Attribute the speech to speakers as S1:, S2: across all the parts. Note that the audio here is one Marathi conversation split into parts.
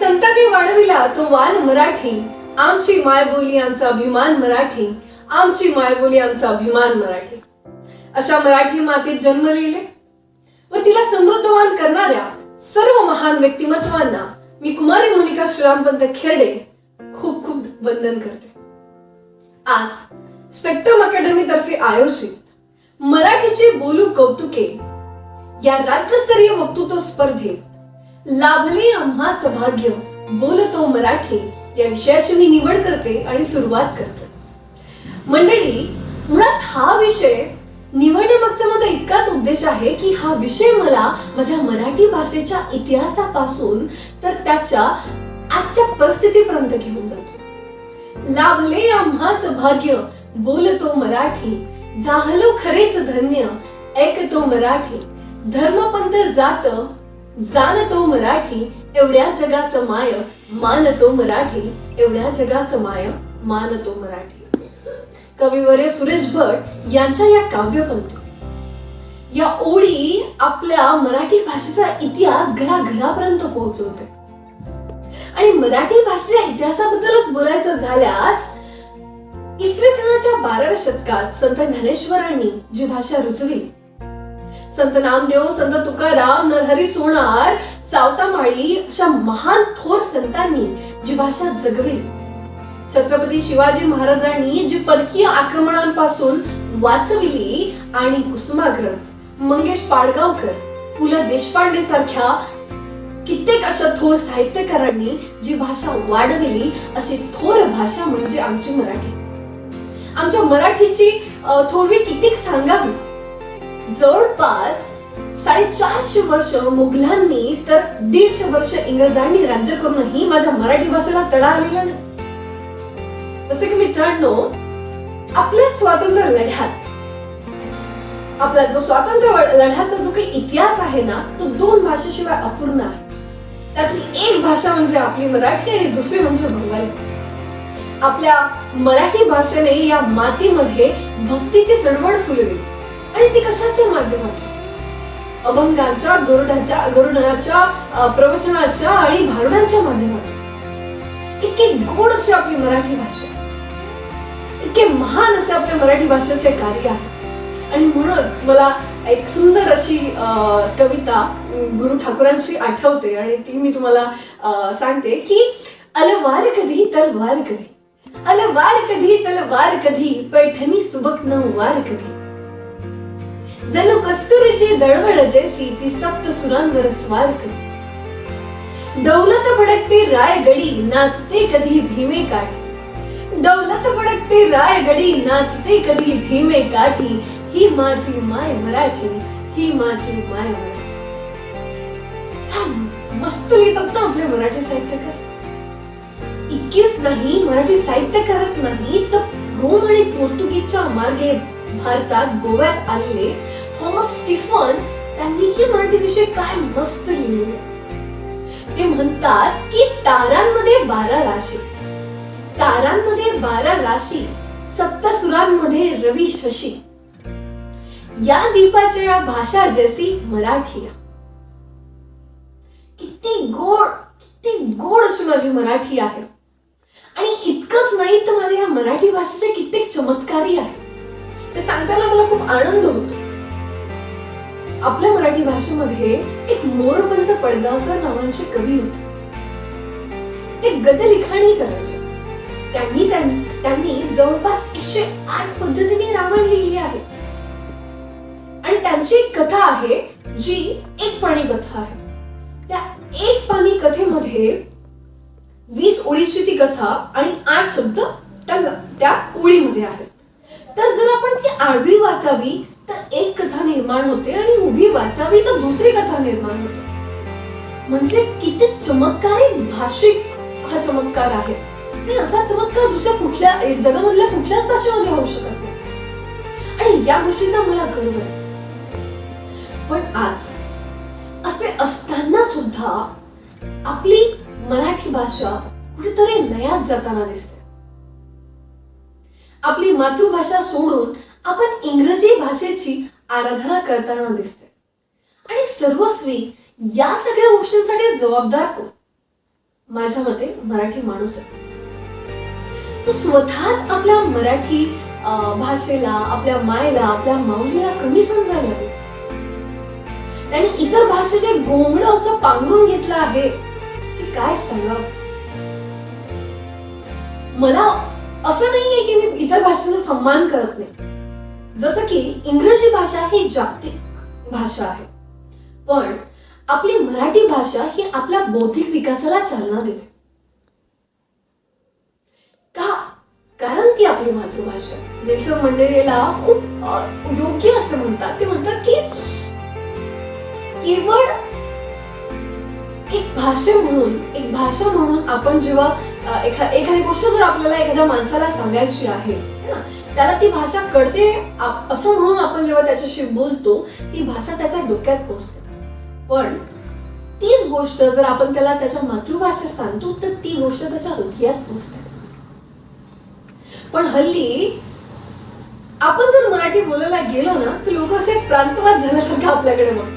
S1: संतांनी वाढविला तो वान मराठी. आमची मायबोली आमचा अभिमान मराठी. आमची मायबोली आमचा अभिमान मराठी. अशा मराठी मातीत जन्मलेले व तिला समृद्धवान करणाऱ्या सर्व महान व्यक्तिमत्वांना मी कुमारी मोनिका श्रीरामपंत खेरडे खूप खूप वंदन करते. आज स्पेक्ट्रम अकॅडमी तर्फे आयोजित मराठीची बोलू कौतुके या राज्यस्तरीय वक्तृत्व स्पर्धेत लाभले आम्हा सौभाग्य. बोलतो मराठी या विषयाची मी निवड करते आणि सुरुवात करते. मंडळी मुळात हा विषय निवडण्यामागचा माझा इतकाच उद्देश आहे की हा विषय मला माझ्या मराठी भाषेच्या इतिहासापासून तर त्याच्या आजच्या परिस्थितीपर्यंत घेऊन जातो. लाभले आम्हा सौभाग्य बोलतो मराठी झालो खरेच धन्य ऐकतो मराठी धर्मपंथ जात जाणतो मराठी एवढ्या जगा समाय मानतो मराठी एवढ्या जगा समाय मानतो मराठी. कविवरे सुरेश भट यांच्या या काव्यपंक्ती या ओळी आपल्या मराठी भाषेचा इतिहास घराघरापर्यंत पोहोचवते. आणि मराठी भाषेच्या इतिहासाबद्दलच बोलायचं झाल्यास इसवी सनाच्या बाराव्या शतकात संत ज्ञानेश्वरांनी जी भाषा रुचली संत नामदेव संत तुकाराम नरहरी सोनार सावतामाळी अशा महान थोर संतांनी जी भाषा जगविली छत्रपती शिवाजी महाराजांनी जी परकीय आक्रमणांपासून वाचविली आणि कुसुमाग्रज मंगेश पाडगावकर पु ल देशपांडे सारख्या कित्येक अशा थोर साहित्यकारांनी जी भाषा वाढविली अशी थोर भाषा म्हणजे आमची मराठी. आमच्या मराठीची थोरवी कितीक सांगावी? जवळपास साडेचारशे वर्ष मुघलांनी तर दीडशे वर्ष इंग्रजांनी राज्य करूनही माझ्या मराठी भाषेला तडा आलेला नाही. जसे की मित्रांनो आपल्या स्वातंत्र्य लढ्यात आपला जो स्वातंत्र्य लढ्याचा जो काही इतिहास आहे ना तो दोन भाषेशिवाय अपूर्ण आहे. त्यातली एक भाषा म्हणजे आपली मराठी आणि दुसरी म्हणजे बंगाली. आपल्या मराठी भाषेने या मातीमध्ये भक्तीची चळवळ फुलवली. आणि ती कशाच्या माध्यमातून? अभंगांच्या गरुडाच्या गरुडाच्या प्रवचनाच्या आणि भारुडांच्या माध्यमातून. इतकी गोड अशी आपली मराठी भाषा. इतके महान असे आपल्या मराठी भाषेचे कार्य आहे. आणि म्हणूनच मला एक सुंदर अशी कविता गुरु ठाकूरांशी आठवते आणि ती मी तुम्हाला सांगते की अलवार कधी तलवार कधी? अलवार कधी तलवार कधी? पैठणी सुबक वार कधी? जणू कस्तुरीची दळवळ जैसी ती सप्त सुरांवर स्वार कधी दौलत फडकते रायगडी नाचते कधी भीमे काठी. दौलत फडकते रायगडी नाचते कधी भीमे काठी. ही माझी माय मराठी ही माझी माय मराठी. हा मस्त लिहितात ना आपले मराठी साहित्यकार. इतकेच नाही मराठी साहित्यकारच नाही तर रोम आणि पोर्तुगीजच्या मार्गे भारतात गोव्यात आलेले थॉमस स्टीफन त्यांनीही मराठी विषय काय मस्त लिहिले? ते म्हणतात की तारांमध्ये बारा राशी. तारांमध्ये बारा राशी सप्तसुरांमध्ये रवी शशी. या दीपाच्या या भाषा जैसी मराठी किती गोड किती गोड अशी माझी मराठी आहे. आणि इतकंच नाही तर माझ्या या मराठी भाषेचे कित्येक चमत्कारी आहे. ते सांगताना मला खूप आनंद होतो. आपल्या मराठी भाषेमध्ये एक मोरपंत पडगावकर नावांचे कवी होते. ते गदलिखाणी करायचे. त्यांनी त्यांनी जवळपास एकशे आठ पद्धतीने रामायण लिहिली आहे. आणि त्यांची एक कथा आहे जी एक पाणी कथा आहे. त्या एक पाणी कथेमध्ये वीस ओळीची ती कथा आणि आठ शब्द त्या त्या ओळीमध्ये आहेत. तर जर आपण ती आडवी वाचावी तर एक कथा निर्माण होते आणि उभी वाचावी तर दुसरी कथा निर्माण होते. म्हणजे किती चमत्कारी भाषिक हा चमत्कार आहे. आणि असा चमत्कार दुसऱ्या कुठल्या जगामधल्या कुठल्याच भाषेमध्ये होऊ शकत नाही. आणि या गोष्टीचा मला गर्व आहे. पण आज असे असताना सुद्धा आपली मराठी भाषा कुठेतरी लयात जाताना दिसते. आपली मातृभाषा सोडून आपण इंग्रजी भाषेची आराधना करताना दिसते. आणि सर्वस्वी या सगळ्या गोष्टींसाठी जबाबदार कोण? माझ्या मते मराठी माणूसच. तो स्वतःच आपल्या मराठी भाषेला आपल्या मायला आपल्या माऊलीला कमी समजायला लागला त्याने इतर भाषेचे गोंगड असं पांघरून घेतलं आहे की काय सांगावं? मला असं नाहीये की मी इतर भाषेचा सन्मान करत नाही. जसं की इंग्रजी भाषा ही जागतिक भाषा आहे. पण आपली मराठी भाषा ही आपल्या बौद्धिक विकासाला चालना देते. का? कारण ती आपली मातृभाषा आहे. नेल्सन मंडेला खूप योग्य असं म्हणतात. ते म्हणतात की केवळ एक भाषा म्हणून एक भाषा म्हणून आपण जेव्हा एखा एखादी गोष्ट जर आपल्याला एखाद्या माणसाला सांगायची आहे ना? त्याला ती भाषा कळते असं म्हणून आपण जेव्हा त्याच्याशी बोलतो ती भाषा त्याच्या डोक्यात पोहोचते पण तीच गोष्ट जर आपण त्याला त्याच्या मातृभाषेत सांगतो तर ती गोष्ट त्याच्या हृदयात पोहोचते पण हल्ली आपण जर मराठी बोलायला गेलो ना तर लोक असे प्रांतवाद झाल्यासारखं आपल्याकडे बघतात.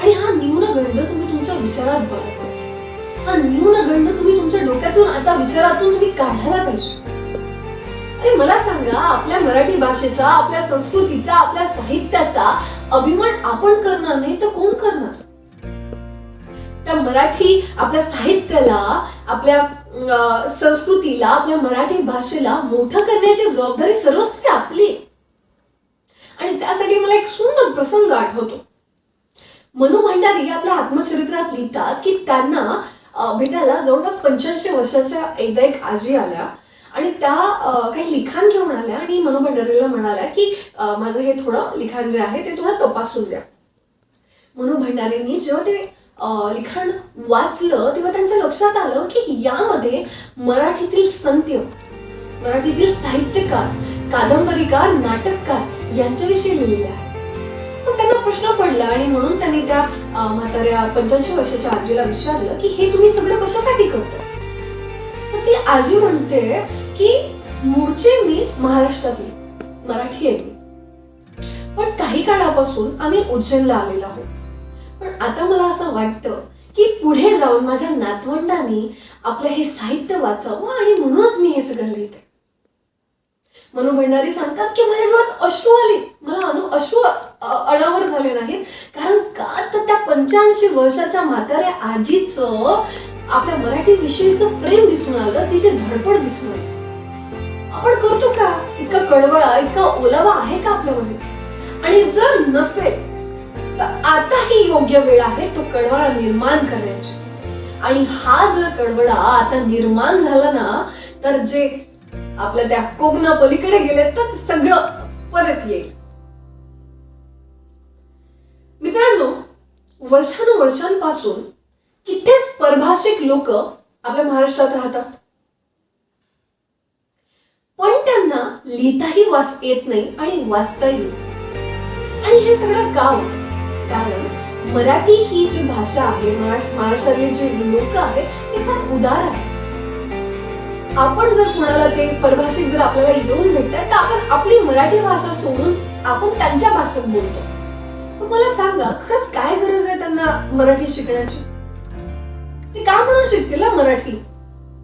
S1: आणि हा न्यूनगंड तुम्ही तुमच्या विचारात बाळगा हा न्यूनगंड तुम्ही तुमच्या डोक्यातून आता विचारातून तुम्ही काढायला पाहिजे. अरे मला सांगा आपल्या मराठी भाषेचा आपल्या संस्कृतीचा आपल्या साहित्याचा अभिमान आपण करणार नाही तर कोण करणार? त्या मराठी आपल्या साहित्याला आपल्या संस्कृतीला आपल्या मराठी भाषेला मोठं करण्याची जबाबदारी सर्वस्वी आपली आणि त्यासाठी मला एक सुंदर प्रसंग आठवतो. मनु भंडारी आपल्या आत्मचरित्रात लिहितात की त्यांना भेटायला जवळपास पंच्याऐंशी वर्षाच्या एकदा एक आजी आल्या आणि त्या काही लिखाण घेऊन आल्या आणि मनु भंडारीला म्हणाल्या की माझं हे थोडं लिखाण जे आहे ते थोडं तपासून द्या मनु भंडारींनी जेव्हा ते अं, लिखाण वाचलं तेव्हा त्यांच्या लक्षात आलं की यामध्ये मराठीतील संत्य मराठीतील साहित्यकार कादंबरीकार नाटककार यांच्याविषयी लिहिलेले आहे. प्रश्न पडला आणि म्हणून त्यांनी त्या म्हाताऱ्या पंच्याऐंशी वर्षाच्या आजीला विचारलं की हे तुम्ही सगळं कशासाठी करता तर ती आजी म्हणते की मूळचे मी महाराष्ट्रातली मराठी आहे मी. पण काही काळापासून आम्ही उज्जैनला आलेलो आहोत. पण आता मला असं वाटतं की पुढे जाऊन माझ्या नातवंडांनी आपलं हे साहित्य वाचावं आणि म्हणूनच मी हे सगळं लिहिते. मनु भंडारी सांगतात की माझ्या डोळ्यात अश्रू आले. मला अनु अश्रू अनावर झाले नाहीत. कारण का तर त्या पंच्याऐंशी वर्षाच्या म्हाताऱ्या आजीचं आपल्या मराठी विषयीचं प्रेम दिसून आलं तिची धडपड दिसून आली. आपण करतो का? इतका कडवळा इतका ओलावा आहे का आपल्यामध्ये? आणि जर नसेल तर आता ही योग्य वेळ आहे तो कडवळा निर्माण करण्याची आणि हा जर कडवळा आता निर्माण झाला ना तर जे आपल्या त्या कोकणा पलीकडे गेले तर सगळं परत येईल. मित्रांनो वर्षानुवर्षांपासून कित्येक परभाषिक लोक आपल्या महाराष्ट्रात राहतात. पण त्यांना लिहिताही वाच येत नाही आणि वाचताही आणि हे सगळं गाव कारण मराठी ही जी भाषा आहे महाराष्ट्र महाराष्ट्रातले जे लोक आहेत ते फार उदार आहे आपण जर कोणाला ते परभाषिक जर आपल्याला येऊन भेटतात तर आपण आपली मराठी भाषा सोडून आपण त्यांच्या भाषेत बोलतो. तर मला सांगा खरंच काय गरज आहे त्यांना मराठी शिकण्याची? ते का म्हणून शिकतील ना मराठी?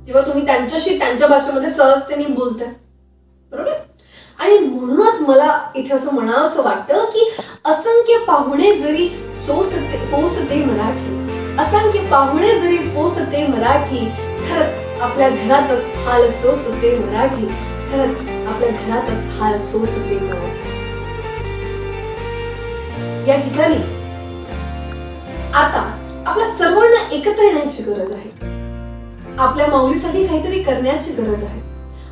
S1: जेव्हा तुम्ही त्यांच्याशी त्यांच्या भाषेमध्ये सहजतेने बोलताय. बरोबर? आणि म्हणूनच मला इथे असं म्हणावं असं वाटतं की असंख्य पाहुणे जरी सोसते पोसते मराठी असंख्य पाहुणे जरी पोसते मराठी खरंच आपल्या घरातच हाल सोसते मराठी. खरंच आपल्या घरातच हाल सोसते मराठी या ठिकाणी आता आपल्या सर्वांना एकत्र येण्याची गरज आहे. आपल्या माऊलीसाठी काहीतरी करण्याची गरज आहे.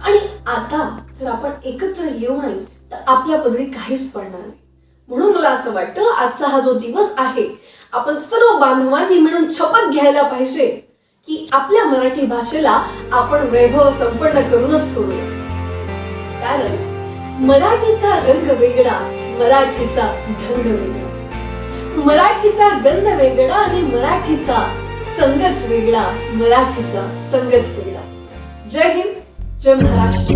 S1: आणि आता जर आपण एकत्र येऊ नाही तर आपल्या पदरी काहीच पडणार नाही. म्हणून मला असं वाटतं आजचा हा जो दिवस आहे आपण सर्व बांधवांनी मिळून शपथ घ्यायला पाहिजे. की आपल्या मराठी भाषेला आपण वैभव संपन्न करूनच सोडू कारण मराठीचा रंग वेगळा मराठीचा ढंग वेगळा. मराठीचा गंध वेगळा आणि मराठीचा संगच वेगळा मराठीचा संगच वेगळा. जय हिंद जय महाराष्ट्र.